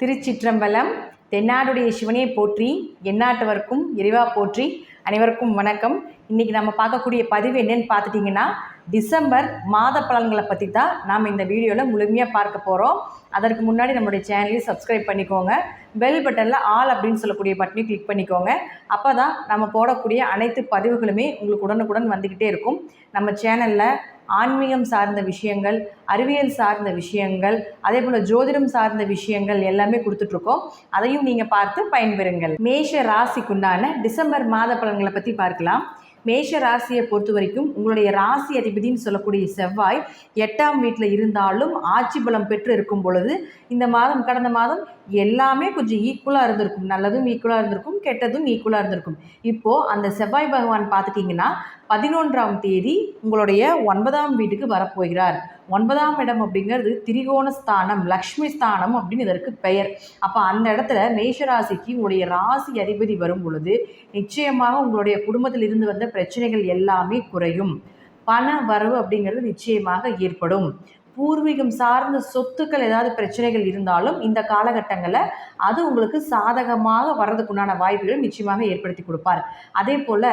திருச்சிற்றம்பலம் தென்னாடுடைய சிவனையை போற்றி எந்நாட்டவர்க்கும் இறைவா போற்றி. அனைவருக்கும் வணக்கம். இன்றைக்கி நம்ம பார்க்கக்கூடிய பதிவு என்னன்னு பார்த்துட்டிங்கன்னா டிசம்பர் மாத பலன்களை பற்றி தான் நாம் இந்த வீடியோவில் முழுமையாக பார்க்க போகிறோம் அதற்கு முன்னாடி நம்மளுடைய சேனலையும் சப்ஸ்கிரைப் பண்ணிக்கோங்க. பெல் பட்டனில் ஆல் அப்படின்னு சொல்லக்கூடிய பட்டனையும் கிளிக் பண்ணிக்கோங்க. அப்போ தான் நம்ம போடக்கூடிய அனைத்து பதிவுகளுமே உங்களுக்கு உடனுக்குடன் வந்துக்கிட்டே இருக்கும். நம்ம சேனலில் ஆன்மீகம் சார்ந்த விஷயங்கள் அறிவியல் சார்ந்த விஷயங்கள் அதே போல் ஜோதிடம் சார்ந்த விஷயங்கள் எல்லாமே கொடுத்துட்ருக்கோம் அதையும் நீங்கள் பார்த்து பயன்பெறுங்கள். மேஷ ராசிக்குண்டான டிசம்பர் மாத பலன்களை பற்றி பார்க்கலாம். மேஷ ராசியை பொறுத்த வரைக்கும் உங்களுடைய ராசி அதிபதினு சொல்லக்கூடிய செவ்வாய் எட்டாம் வீட்டில் இருந்தாலும் ஆட்சி பலம் பெற்று இருக்கும் பொழுது இந்த மாதம் கடந்த மாதம் எல்லாமே கொஞ்சம் ஈக்குவலாக இருந்திருக்கும். நல்லதும் ஈக்குவலாக இருந்திருக்கும் கெட்டதும் ஈக்குவலாக இருந்திருக்கும். இப்போது அந்த செவ்வாய் பகவான் பார்த்துட்டிங்கன்னா பதினொன்றாம் தேதி உங்களுடைய ஒன்பதாம் வீட்டுக்கு வரப்போகிறார். ஒன்பதாம் இடம் அப்படிங்கிறது திரிகோண ஸ்தானம் லக்ஷ்மி ஸ்தானம் அப்படின்னு இதற்கு பெயர். அப்போ அந்த இடத்துல மேஷராசிக்கு உங்களுடைய ராசி அதிபதி வரும் பொழுது நிச்சயமாக உங்களுடைய குடும்பத்தில் இருந்து வந்த பிரச்சனைகள் எல்லாமே குறையும். பண வரவு அப்படிங்கிறது நிச்சயமாக ஏற்படும். பூர்வீகம் சார்ந்த சொத்துக்கள் ஏதாவது பிரச்சனைகள் இருந்தாலும் இந்த காலகட்டங்களில் அது உங்களுக்கு சாதகமாக வர்றதுக்குண்டான வாய்ப்புகளை நிச்சயமாக ஏற்படுத்தி கொடுப்பார். அதே போல்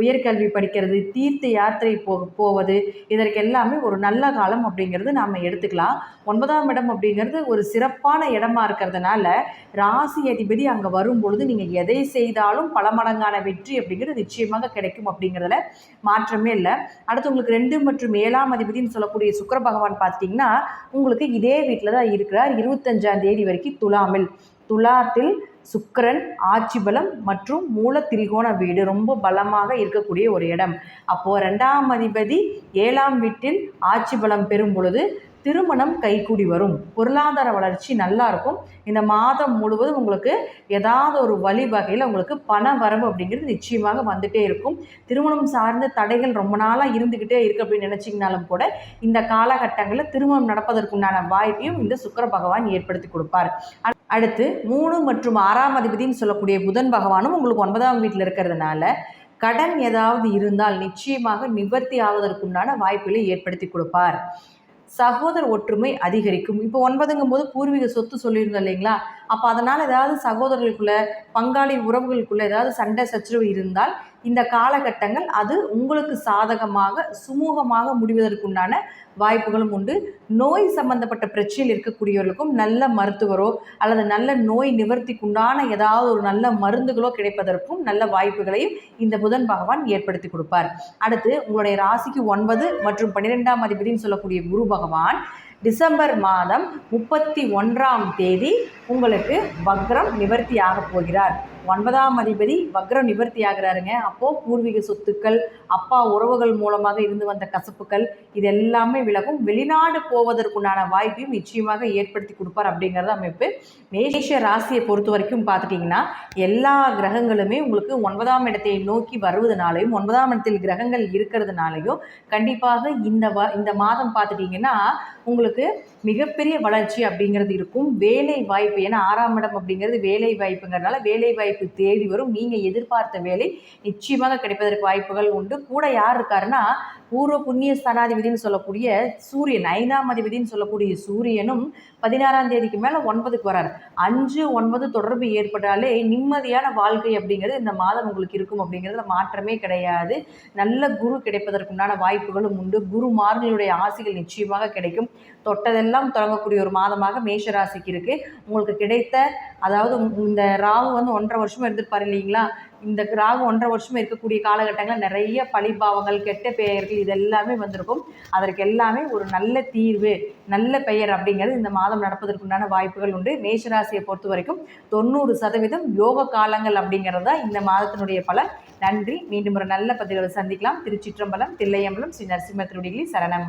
உயர்கல்வி படிக்கிறது தீர்த்த யாத்திரை போ போவது இதற்கு எல்லாமே ஒரு நல்ல காலம் அப்படிங்கிறது நாம் எடுத்துக்கலாம். ஒன்பதாம் இடம் அப்படிங்கிறது ஒரு சிறப்பான இடமா இருக்கிறதுனால ராசி அதிபதி அங்கே வரும் பொழுது நீங்கள் எதை செய்தாலும் பல மடங்கான வெற்றி அப்படிங்கிறது நிச்சயமாக கிடைக்கும் அப்படிங்கிறதுல மாற்றமே இல்லை. அடுத்து உங்களுக்கு ரெண்டு மற்றும் ஏழாம் அதிபதினு சொல்லக்கூடிய சுக்கர பகவான் பார்த்தீங்கன்னா உங்களுக்கு இதே வீட்டில் தான் இருக்கிறார். இருபத்தஞ்சாம் தேதி வரைக்கும் துலாமில். துலாத்தில் சுக்கரன் ஆட்சி பலம் மற்றும் மூல திரிகோண வீடு. ரொம்ப பலமாக இருக்கக்கூடிய ஒரு இடம். அப்போது ரெண்டாம் அதிபதி ஏழாம் வீட்டில் ஆட்சி பலம் பெறும் பொழுது திருமணம் கைக்கூடி வரும். பொருளாதார வளர்ச்சி நல்லா இருக்கும். இந்த மாதம் முழுவதும் உங்களுக்கு ஏதாவது ஒரு வழி வகையில் உங்களுக்கு பண வரவு அப்படிங்கிறது நிச்சயமாக வந்துகிட்டே இருக்கும். திருமணம் சார்ந்த தடைகள் ரொம்ப நாளாக இருந்துக்கிட்டே இருக்குது அப்படின்னு நினச்சிங்கனாலும் கூட இந்த காலகட்டங்களில் திருமணம் நடப்பதற்குண்டான வாய்ப்பையும் இந்த சுக்கர பகவான் ஏற்படுத்தி கொடுப்பார். அடுத்து மூணு மற்றும் ஆறாம் அதிபதினு சொல்லக்கூடிய புதன் பகவானும் உங்களுக்கு ஒன்பதாம் வீட்டில் இருக்கிறதுனால கடன் ஏதாவது இருந்தால் நிச்சயமாக நிவர்த்தி ஆவதற்குண்டான வாய்ப்புகளை ஏற்படுத்தி கொடுப்பார். சகோதர ஒற்றுமை அதிகரிக்கும். இப்போ ஒன்பதுங்கும் போது பூர்வீக சொத்து சொல்லியிருந்தோம் இல்லைங்களா? அப்போ அதனால் ஏதாவது சகோதரர்களுக்குள்ள பங்காளி உறவுகளுக்குள்ள ஏதாவது சண்டை சச்சரவு இருந்தால் இந்த காலகட்டங்கள் அது உங்களுக்கு சாதகமாக சுமூகமாக முடிவதற்குண்டான வாய்ப்புகளும் உண்டு. நோய் சம்பந்தப்பட்ட பிரச்சனையில் இருக்கக்கூடியவர்களுக்கும் நல்ல மருத்துவரோ அல்லது நல்ல நோய் நிவர்த்திக்குண்டான ஏதாவது ஒரு நல்ல மருந்துகளோ கிடைப்பதற்கும் நல்ல வாய்ப்புகளையும் இந்த புதன் பகவான் ஏற்படுத்தி கொடுப்பார். அடுத்து உங்களுடைய ராசிக்கு ஒன்பது மற்றும் பன்னிரெண்டாம் அதிபதினு சொல்லக்கூடிய குரு பகவான் டிசம்பர் மாதம் முப்பத்தி ஒன்றாம் தேதி உங்களுக்கு வக்ரம் நிவர்த்தி ஆகப் போகிறார். ஒன்பதாம் அதிபதி வக்ரம் நிவர்த்தி ஆகிறாருங்க அப்போது பூர்வீக சொத்துக்கள் அப்பா உறவுகள் மூலமாக இருந்து வந்த கசப்புகள் இது எல்லாமே விலகும். வெளிநாடு போவதற்குண்டான வாய்ப்பையும் நிச்சயமாக ஏற்படுத்தி கொடுப்பார் அப்படிங்கிறது அமைப்பு. மேஷ ராசியை பொறுத்த வரைக்கும் பார்த்துட்டிங்கன்னா எல்லா கிரகங்களுமே உங்களுக்கு ஒன்பதாம் இடத்தை நோக்கி வருவதனாலையும் ஒன்பதாம் இடத்தில் கிரகங்கள் இருக்கிறதுனாலையும் கண்டிப்பாக இந்த வ இந்த மாதம் பார்த்துட்டிங்கன்னா உங்களுக்கு மிகப்பெரிய வளர்ச்சி அப்படிங்கிறது இருக்கும். வேலை வாய்ப்பு ஏன்னா ஆறாம் இடம் அப்படிங்கிறது வேலை வாய்ப்புங்கிறதுனால வேலை வாய்ப்பு தேடி வரும். நீங்கள் எதிர்பார்த்த வேலை நிச்சயமாக கிடைப்பதற்கு வாய்ப்புகள் உண்டு. கூட யார் இருக்காருன்னா பூர்வ புண்ணிய ஸ்தானாதிபதினு சொல்லக்கூடிய சூரியன் ஐந்தாம் அதிபதினு சொல்லக்கூடிய சூரியனும் பதினாறாம் தேதிக்கு மேலே ஒன்பதுக்கு வரார். அஞ்சு ஒன்பது தொடர்பு ஏற்பட்டாலே நிம்மதியான வாழ்க்கை அப்படிங்கிறது இந்த மாதம் உங்களுக்கு இருக்கும் அப்படிங்கிறதுல மாற்றமே கிடையாது. நல்ல குரு கிடைப்பதற்குண்டான வாய்ப்புகளும் உண்டு. குருமார்களுடைய ஆசைகள் நிச்சயமாக கிடைக்கும். தொட்டதெல்லாம் தொடங்கக்கூடிய ஒரு மாதமாக மேஷராசிக்கு இருக்குது உங்களுக்கு கிடைத்த அதாவது இந்த ராகு வந்து ஒன்றரை வருஷமாக இருந்திருப்பார் இல்லைங்களா? இந்த ராகு ஒன்றரை வருஷமாக இருக்கக்கூடிய காலகட்டங்களில் நிறைய பழிபாவங்கள் கெட்ட பெயர்கள் இது எல்லாமே வந்திருக்கும். அதற்கு எல்லாமே ஒரு நல்ல தீர்வு நல்ல பெயர் அப்படிங்கிறது இந்த மாதம் நடப்பதற்குண்டான வாய்ப்புகள் உண்டு. மேஷராசியை பொறுத்த வரைக்கும் தொண்ணூறு சதவீதம் யோக காலங்கள் அப்படிங்கிறது தான் இந்த மாதத்தினுடைய பலன். நன்றி. மீண்டும் ஒரு நல்ல பதிவில் சந்திக்கலாம். திருச்சிற்றம்பலம் தில்லையம்பலம் ஸ்ரீ நரசிம்ம சரணம்.